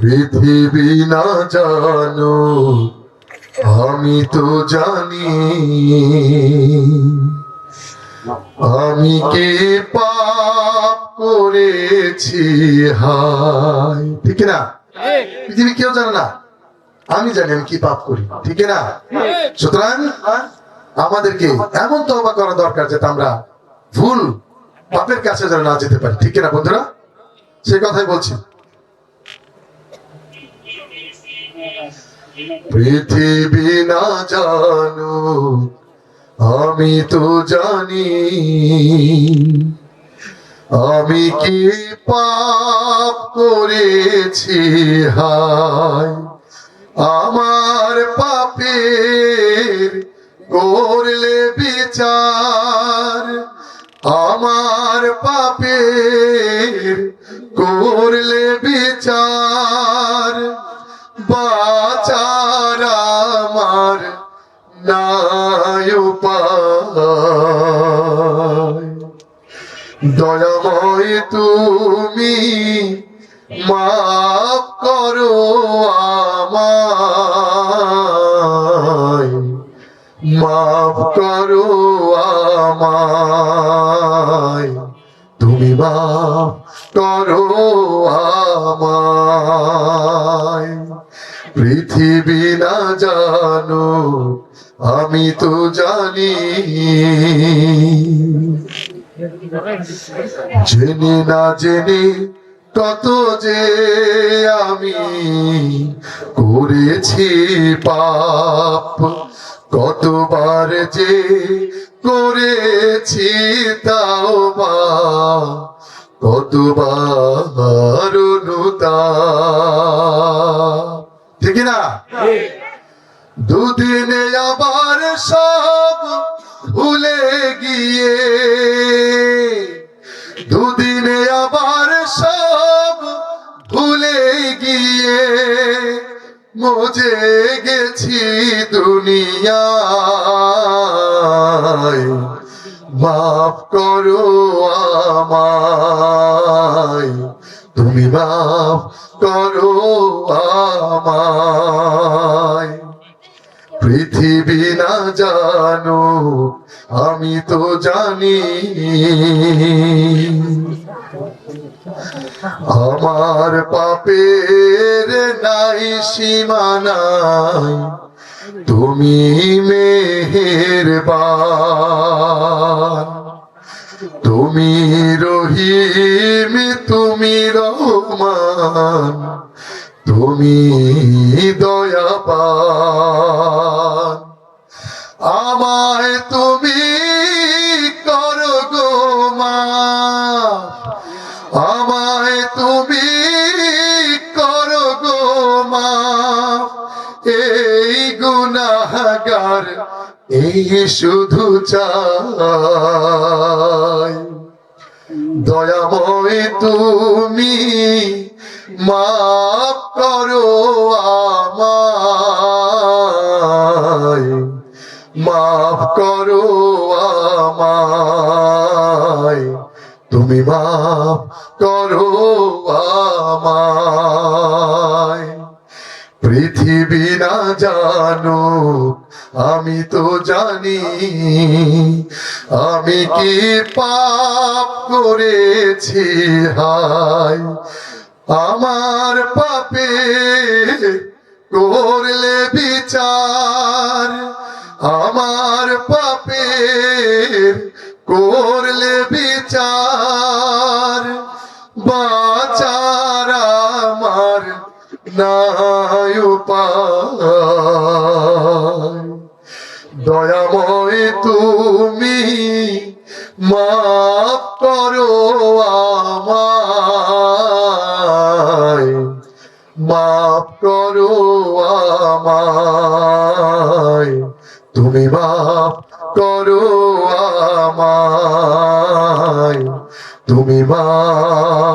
পৃথিবী না জানো আমি তো জানি। আমি কি পাপ করেছি হাই ঠিক না? পৃথিবী কেউ জানে না। আমি জানি আমি কি পাপ করি। ঠিক না? সুতরাং আমাদেরকে এমন তবা করা দরকার যাতে আমরা ভুল পাপের কাছে যেন না যেতে পারি। ঠিক না বন্ধুরা? সে কথাই বলছি। পৃথিবী না জানো, আমি তো জানি। আমি কি পাপ করেছি? হায়, আমার পাপের করলে বিচার। আমার পাপের করলে বাচার আমার নাই উপায়। দয়াময় তুমি মাফ করো আমায়। মাফ করো আমায়। তুমি মাফ করো আমায়। পৃথিবী না জানো, আমি তো জানি। জেনে না জেনে কত যে আমি করেছি পাপ, কতবার যে করেছি তাও বা কতবার অনুতাপ। ঠিক না? দুদিনে আবার সব ভুলে গিয়ে, দুদিনে আবার সব ভুলে গিয়ে মজে গেছি দুনিয়ায়। মাফ করো আমায়। তুমি মাফ করো আমায়। পৃথিবী না জানো, আমি তো জানি। আমার পাপের নাই সীমানাই তুমি মেহেরবান। তুমি রহিম তুমি রহমান, তুমি দয়াবান আমায় তুমি করো গো। আমায় তুমি করো গো মাফ। এই গুনাহগার, এই শুধু চাই দয়াময় তুমি মাফ করো আমায়। মাফ করো আমায়। তুমি মাফ করো আমায়। পৃথিবী না জানো, আমি তো জানি, আমি কি পাপ করেছি হায় আমার পাপে করলে বিচার, আমার পাপে করলে নাই উপায় দয়াময় তুমি মাফ করো আমায়। মাফ করো আমায়। তুমি মাফ করো আমায়। তুমি করো